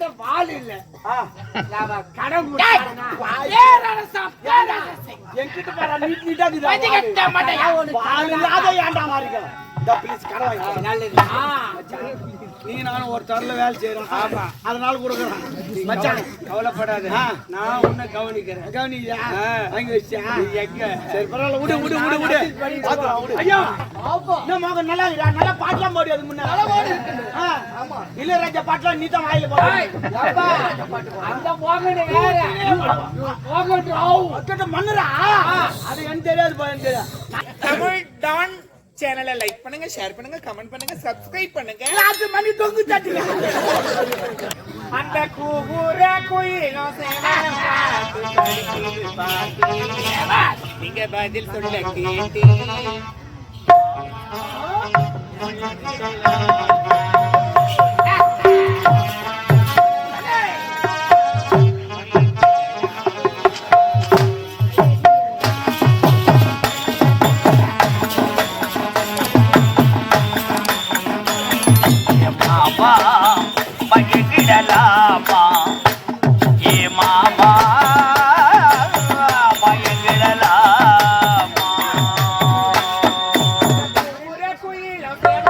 என்கிட்ட வால் இல்ல. என்கிட்ட பாரு, நீட் நீட்டா இருக்குதா. வாலு? இல்லாத ஏன்டா மாறிக்க? இந்தா. நல்லது. ஆ, நீ நானும் ஒரு தரல வேலை செய்யறோம் ஆமா. அதனால கொடுக்குறேன். மச்சான் கவலைப்படாத. நான் உன்னை கவனிக்கிறேன். கவனியா? ஆ. வாங்கி வச்சியா? நீ எங்க? சரி பரவாயில்ல விடு விடு விடு விடு. ஐயா! என்ன மகன் நல்லா இருக்கா? நல்லா பாட்டுலாம் பாடி அது முன்ன. இளையராஜா பாட்டுலாம் நீ தான் வாயில போட மண்ணுடா. அது எனக்கு தெரியாது தமிழ் டான் சேனலை லைக் பண்ணுங்க ஷேர் பண்ணுங்க கமெண்ட் பண்ணுங்க சப்ஸ்கிரைப் பண்ணுங்க. அது மணி தொங்கு தட்டுங்க. அந்த கூகுர குயிலும். நீங்க பதில் சொல்ல கேட்டு மாமா Yeah.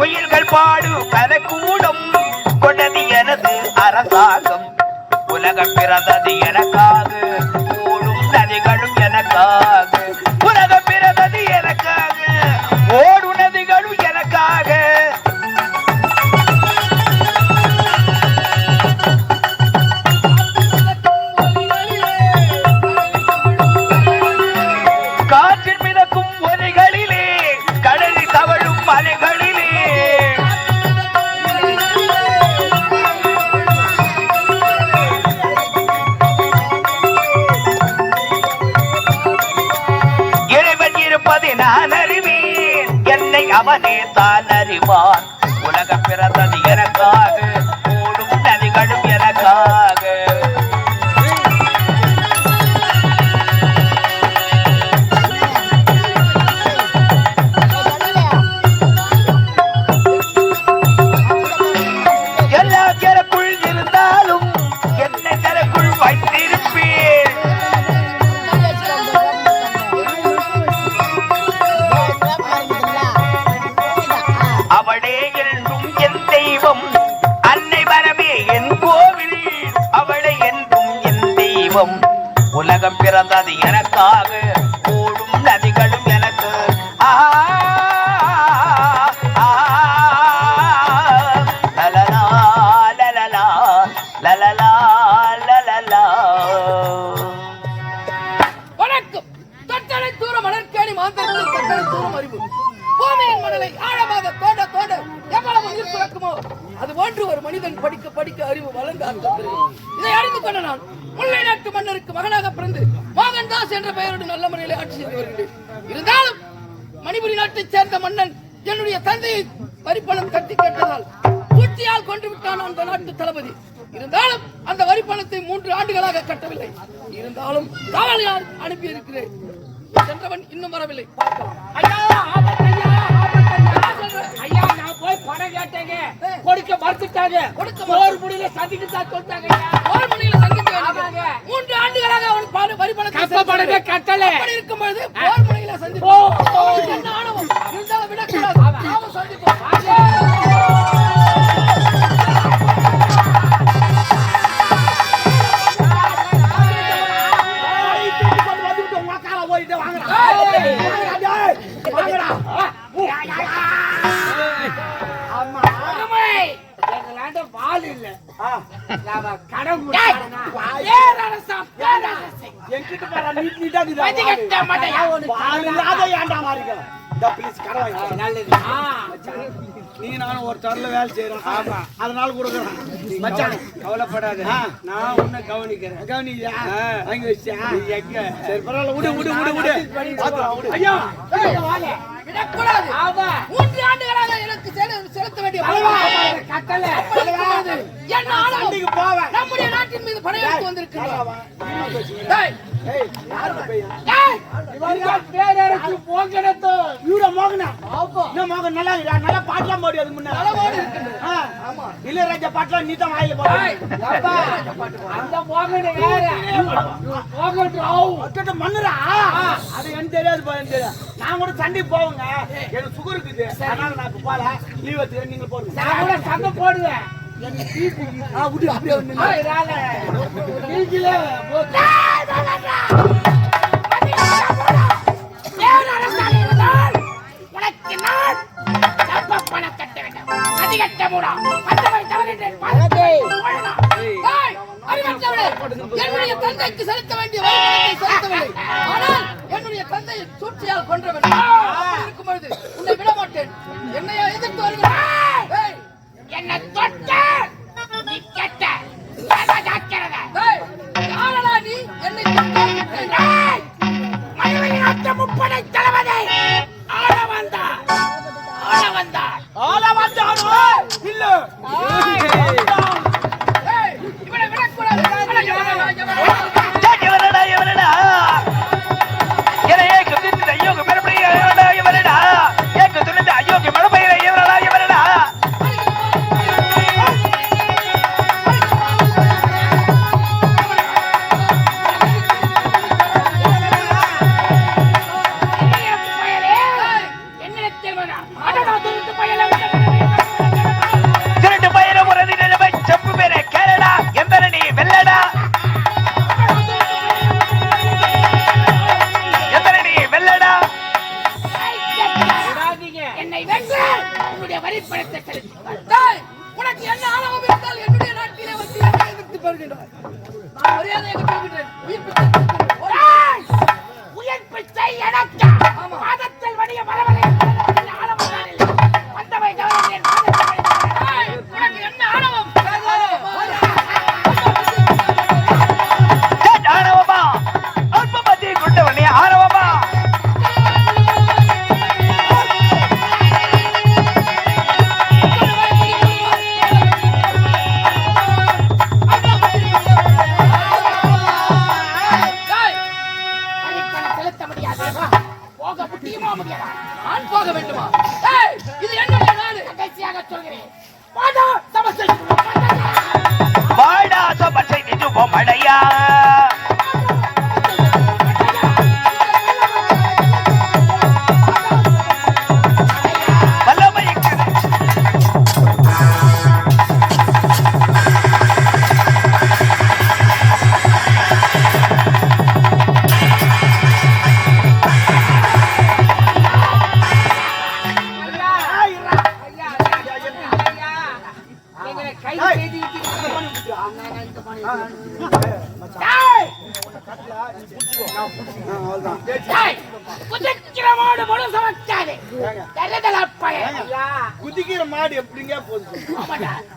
குயில்கள் பாடு கலக்கூடம் கொண்டது எனது அரசாங்கம் உலகம் பிறந்தது எனக்காக. ஓடும் நதிகளும் எனக்காக. உலகம் பிறந்தது எனக்காக. ஓடும் அவனே தான் அறிவான் உலக பிறந்தது எனக்காக இதை நான் முல்லை நாட்டு மன்னருக்கு மகனாக பிறந்து மோகன்தாஸ் என்ற பெயரோடு நல்ல முறையில் ஆட்சி செய்து வருகிறேன். இருந்தாலும் மணிபுரி நாட்டைச் சேர்ந்த மன்னன் என்னுடைய தந்தையை வரிப்பணம் தட்டி கேட்டதால் பூச்சியால் கொண்டு விட்டான் அந்த நாட்டு தளபதி. இருந்தாலும் அந்த வரி பணத்தை மூன்று ஆண்டுகளாக கட்டவில்லை. இருந்தாலும் காவலால் அனுப்பி இருக்கிறேன் சென்றவன் இன்னும் வரவில்லை. பார்க்கலாம் ஐயா கொடுக்க போர் முடியல சந்திக்கு தான் ஐயா போர் முனையில சந்திக்க. வேண்டிய மூன்று ஆண்டுகளாக அவன் பாடு வரி பணத்தை செலுத்தவில்லை. கட்டல அப்படி இருக்கும் பொழுது போர் முனையில ஓ. சந்திப்போம் வாங்கிக்கோ. நல்லது. ஆ, நீ நானும் ஒரு தரல வேலை செய்யறோம் ஆமா. அதனால கொடுக்குறேன் மச்சான் கவலைப்படாத. நான் உன்னை கவனிக்கிறேன். கவனியா ஆ. வாங்கி வச்சியா? எங்க? சரி பரவாயில்ல விடு விடு விடு விடு. ஐயா! விடக்கூடாது. ஆமா. மூன்று ஆண்டுகளாக எனக்கு செலு- செலுத்த வேண்டிய இருக்கும்போது என்ன ஆணவம்? நாட்டின் மீது படையெடுத்து மோகன்? நல்லா நல்லா பாட்டெல்லாம் போடு அதுக்கு முன்ன. இளையராஜா பாட்டெல்லாம் நீ தான் வாயில போடு டேய், அப்பா, அந்த மோகன் வேற மோகன் ராவ். அச்சோ மண்ணுரா அது எனக்கு தெரியாது தெரியாது. நான் கூட சண்டைக்கு போவேங்க. எனக்கு சுகர் இருக்குது. அதனால நான் போல. லீவ் எடுத்து நீங்க போடுங்க. நான் கூட சண்டை போடுவேன். நீங்களே என்னுடைய தந்தைக்கு செலுத்த வேண்டிய செலுத்தவில்லை. ஆனால் என்னுடைய தந்தையை சூழ்ச்சியால் கொன்றவன். நாட்டு உன்னுடைய வரி உனக்கு என்ன ஆணவம் இருந்தால் என்னுடைய நாட்டிலே வந்து என்னை எதிர்த்து வருகின்றாய். நான் மரியாதையாக சொல்கின்றேன். உயிர் உயிர் பிச்சை எனக்கு. செலுத்த முடியாது போக முடியுமா முடியாதா? நான் போக வேண்டுமா? இது என்ன நாடு. கடைசியாக சொல்கிறேன். வாடா சபசை வாடா சபசை நின்று போமடையா டேய் குதிக்கிறமாடு முழு ஐயா. குதிக்கிற மாடு எப்படிங்க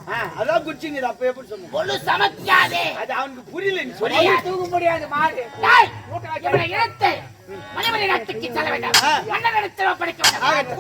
ஆ, அதான் குச்சிங்க அப்ப எப்படி சொன்ன முழு சமைச்சாதே அது அவனுக்கு புரியல சொல்லி. தூக்க முடியாது மாடு. இனத்தை மணிமணி நாட்டுக்கு செல்ல வேண்டாம். மன்னர் இடத்தில் ஒப்படைக்க வேண்டாம்.